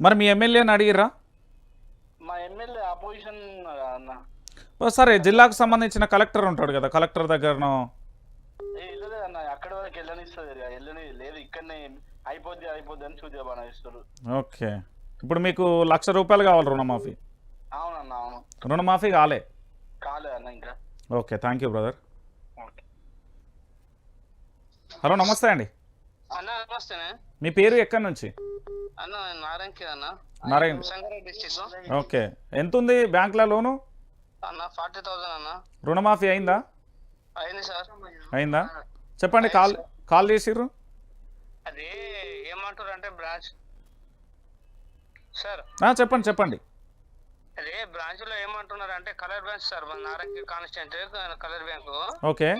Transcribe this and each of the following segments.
మరి మీ ఎమ్మెల్యేని అడిగిర్రా? మా ఎమ్మెల్యే అపోజిషన్ అన్న? సరే జిల్లాకు సంబంధించిన కలెక్టర్ ఉంటాడు కదా కలెక్టర్ దగ్గరను. అక్కడి వరకు వెళ్ళనిస్తుంది వెళ్ళని లేదు ఇక్కడనే అయిపోద్ది అయిపోద్ది అని చూద్దాం ఇస్తారు ఓకే. ఇప్పుడు మీకు లక్ష రూపాయలు కావాలి రుణమాఫీ? అవునన్న అవును. రుణమాఫీ కాలే? అన్న ఇంకా. Okay thank you brother. Okay. Hello నమస్తే అండి. అన్న మీ పేరు ఎక్కడి నుంచి? నారాయణ. ఓకే. ఎంత ఉంది బ్యాంక్లో లోను? రుణమాఫీ అయిందా? అయింది సార్. అయిందా? చెప్పండి కాల్ కాల్ చేసిర్రు? అది ఏమంటారు అంటే బ్రాంచ్. సార్. చెప్పండి చెప్పండి. అదే బ్రాంచ్లో ఏమంటున్నారు అంటే కలర్ బ్యాంక్ సార్ మన Narayana constant colour bank. Okay.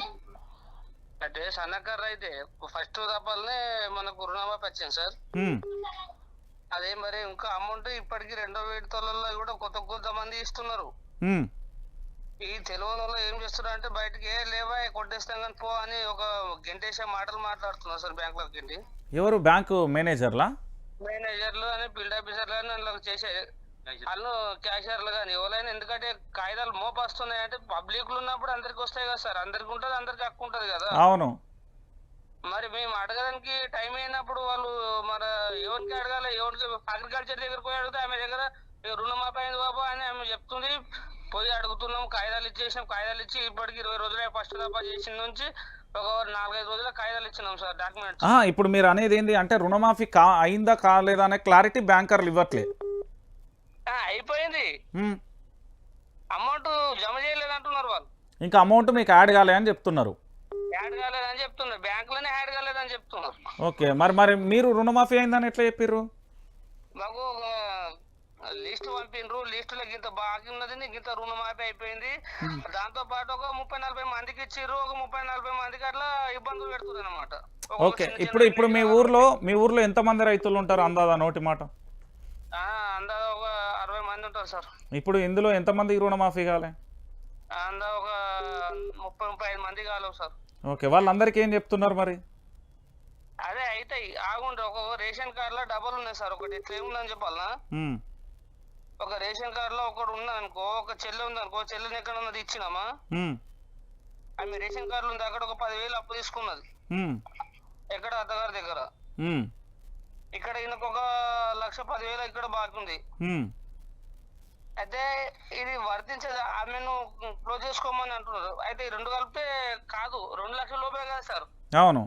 అంటే సన్నకర్ర అయితే ఫస్ట్ తపాలనే మనకు రుణమాఫీ వచ్చింది సార్. అదే మరి ఇంకా అమౌంట్ ఇప్పటికి రెండో విడతలలో కూడా కొత్త కొత్త మంది ఇస్తున్నారు ఈ తెలుగు ఏం చేస్తున్నారు అంటే బయటకి ఏ లేవా కొట్టేస్తాం కానీ పో అని ఒక గంటేసే మాటలు మాట్లాడుతున్నారు సార్ బ్యాంక్లోకి ఎవరు? బ్యాంకు మేనేజర్లా? మేనేజర్లు అని ఫీల్డ్ ఆఫీసర్లు అని అందులో చేసే వాళ్ళు క్యాషియర్లు కానీ ఎవరైనా ఎందుకంటే కాగితాలు మోపొస్తున్నాయి అంటే పబ్లిక్ ఉన్నప్పుడు అందరికి వస్తాయి కదా సార్. అందరికి ఉంటుంది అందరికి హక్కు ఉంటుంది కదా. అవును. మరి మేము అడగడానికి టైం అయినప్పుడు వాళ్ళు మరి ఎవరికి అడగాలి? అగ్రికల్చర్ దగ్గరికి పోయి అడిగితే ఆమె దగ్గర "ఏ రుణమాఫీ అయింది బాబు అని ఆమె చెప్తుంది. పోయి అడుగుతున్నాం కాగితాలు ఇచ్చేసినాం. కాగితాలు ఇచ్చి ఇప్పటికి ఇరవై రోజులే ఫస్ట్ దఫా చేసిన నుంచి ఒక నాలుగైదు రోజుల కాగితాలు ఇచ్చినాం సార్ డాక్యుమెంట్స్. ఆ, ఇప్పుడు మీరు అనేది ఏంటి అంటే రుణమాఫీ కా అయిందా కాలేదా అనే క్లారిటీ బ్యాంకర్లు ఇవ్వట్లే. అయిపోయింది. అమౌంట్ జమ చేయలేదు అంటున్నారు వాళ్ళు. ఇంకా అమౌంట్ మీకు యాడ్ కాలే అని చెప్తున్నారు. యాడ్ కాలేదని చెప్తున్నారు. బ్యాంకులోనే యాడ్ కాలేదని చెప్తున్నారు. ఓకే మరి మరి మీరు రుణమాఫీ అయిందని ఎట్లా చెప్పారు మాకు లిస్ట్ పంపిండ్రు. లిస్ట్లో ఇంత బాకీ ఉన్నది ఇంత రుణమాఫీ అయిపోయింది. దాంతో పాటు ఒక ముప్పై నలభై మందికి ఇచ్చిర్రు. ఒక ముప్పై నలభై మందికి అట్లా ఇబ్బందులు పెడుతుంది అనమాట ఓకే. ఇప్పుడు ఇప్పుడు మీ ఊర్లో మీ ఊర్లో ఎంతమంది రైతులు ఉంటారు? అందాదా నోటి మాట. అందా ఒక అరవై మంది ఉంటారు సార్. ఇప్పుడు ఇందులో ఎంతమందికి రుణమాఫీ కాలే? అందా ఒక ముప్పై ముప్పై ఐదు మంది కాలేవు సార్. ఓకే. వాళ్ళందరికీ ఏం చెప్తున్నారు మరి? అవుతాయి ఆగుండ్రి ఒక రేషన్ కార్డులో డబల్ ఉన్నాయి సార్ ఒకటి ఎట్లా ఉందని చెప్పాలనా? ఒక రేషన్ కార్డులో ఒకటి ఉన్నది అనుకో ఒక చెల్లి ఉంది అనుకో చెల్లిని ఎక్కడ ఉన్నది ఇచ్చినామా ఆమె రేషన్ కార్డులో ఉంది అక్కడ ఒక పదివేలు అప్పు తీసుకున్నది. ఎక్కడ అత్తగారి దగ్గర? ఇక్కడ ఈయనకు ఒక లక్ష పదివేలు ఇక్కడ బాకీ ఉంది. అయితే ఇది వర్తించదు? ఆమెను క్లోజ్ చేసుకోమని అంటున్నారు. అయితే ఈ రెండు కలిపితే కాదు రెండు లక్షల రూపాయలు కదా సార్. అవును.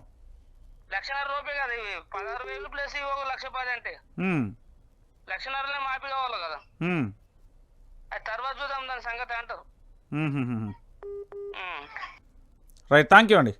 లక్షన్నర రూపాయలు కదా ఇవి. పదహారు వేలు ప్లస్ ఇవి ఒక లక్ష పది అంటే. ఉమ్, లక్షన్నరనే మాఫీ కావాలి కదా. అది తర్వాత చూద్దాం దాని సంగతి అంటారు. రైట్ థ్యాంక్ యూ అండి.